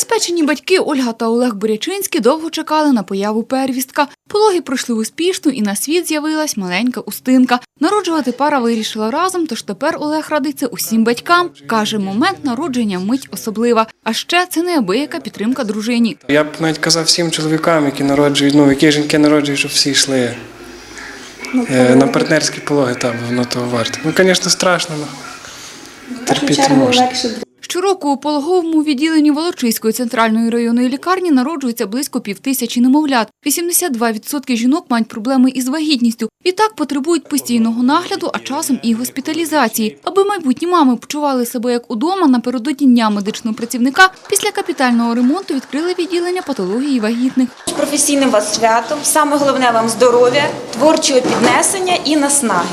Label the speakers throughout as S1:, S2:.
S1: Новоспечені батьки Ольга та Олег Борячинські довго чекали на появу первістка. Пологи пройшли успішно і на світ з'явилась маленька устинка. Народжувати пара вирішила разом, тож тепер Олег радиться усім батькам. Каже, момент народження мить особлива. А ще це неабияка підтримка дружині.
S2: Я б навіть казав всім чоловікам, які народжують, ну які жінки народжують, щоб всі йшли е, на партнерські пологи, там воно того варте. Ну, звісно, страшно, але терпіти можна.
S1: Щороку у пологовому відділенні Волочиської центральної районної лікарні народжується близько півтисячі немовлят. 82% жінок мають проблеми із вагітністю. Відтак потребують постійного нагляду, а часом і госпіталізації. Аби майбутні мами почували себе як удома, напередодні дня медичного працівника після капітального ремонту відкрили відділення патології вагітних.
S3: Професійним вас святом. Саме головне вам здоров'я, творчого піднесення і наснаги.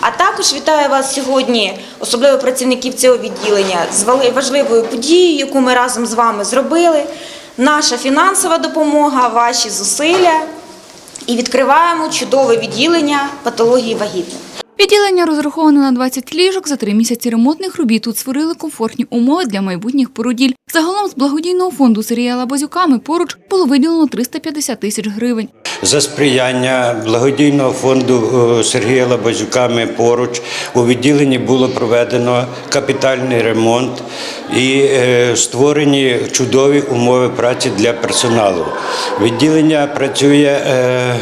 S3: А також вітаю вас сьогодні, особливо працівників цього відділення, з важливою подією, яку ми разом з вами зробили. Наша фінансова допомога, ваші зусилля. І відкриваємо чудове відділення патології вагітних.
S1: Відділення розраховане на 20 ліжок. За три місяці ремонтних робіт тут створили комфортні умови для майбутніх породіль. Загалом з благодійного фонду Сергія Лабазюками поруч було виділено 350 тисяч гривень.
S4: За сприяння благодійного фонду е, Сергія Лабазюка «Ми поруч у відділенні було проведено капітальний ремонт і е, створені чудові умови праці для персоналу. Відділення працює е,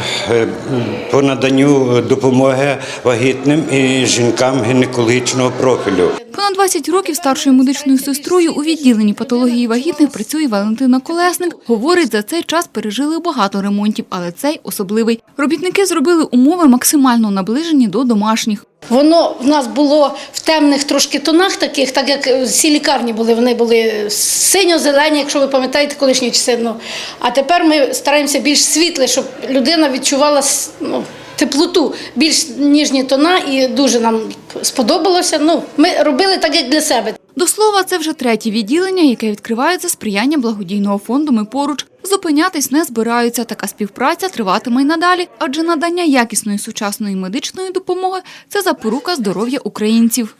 S4: по наданню допомоги вагітним і жінкам гінекологічного профілю.
S1: Понад 20 років старшою медичною сестрою у відділенні патології вагітних працює Валентина Колесник. Говорить, за цей час пережили багато ремонтів, але цей особливий. Робітники зробили умови максимально наближені до домашніх.
S5: Воно в нас було в темних трошки тонах, таких, так як е, всі лікарні були, вони були синьо-зелені, якщо ви пам'ятаєте колишні часи. Ну, а тепер ми стараємося більш світле, щоб людина відчувала ну, теплоту, більш ніжні тона, і дуже нам сподобалося. Ну, ми робили так, як для себе.
S1: До слова, це вже третє відділення, яке відкривається сприяння благодійного фонду «Ми поруч». Зупинятись не збираються. Така співпраця триватиме й надалі, адже надання якісної сучасної медичної допомоги – це запорука здоров'я українців.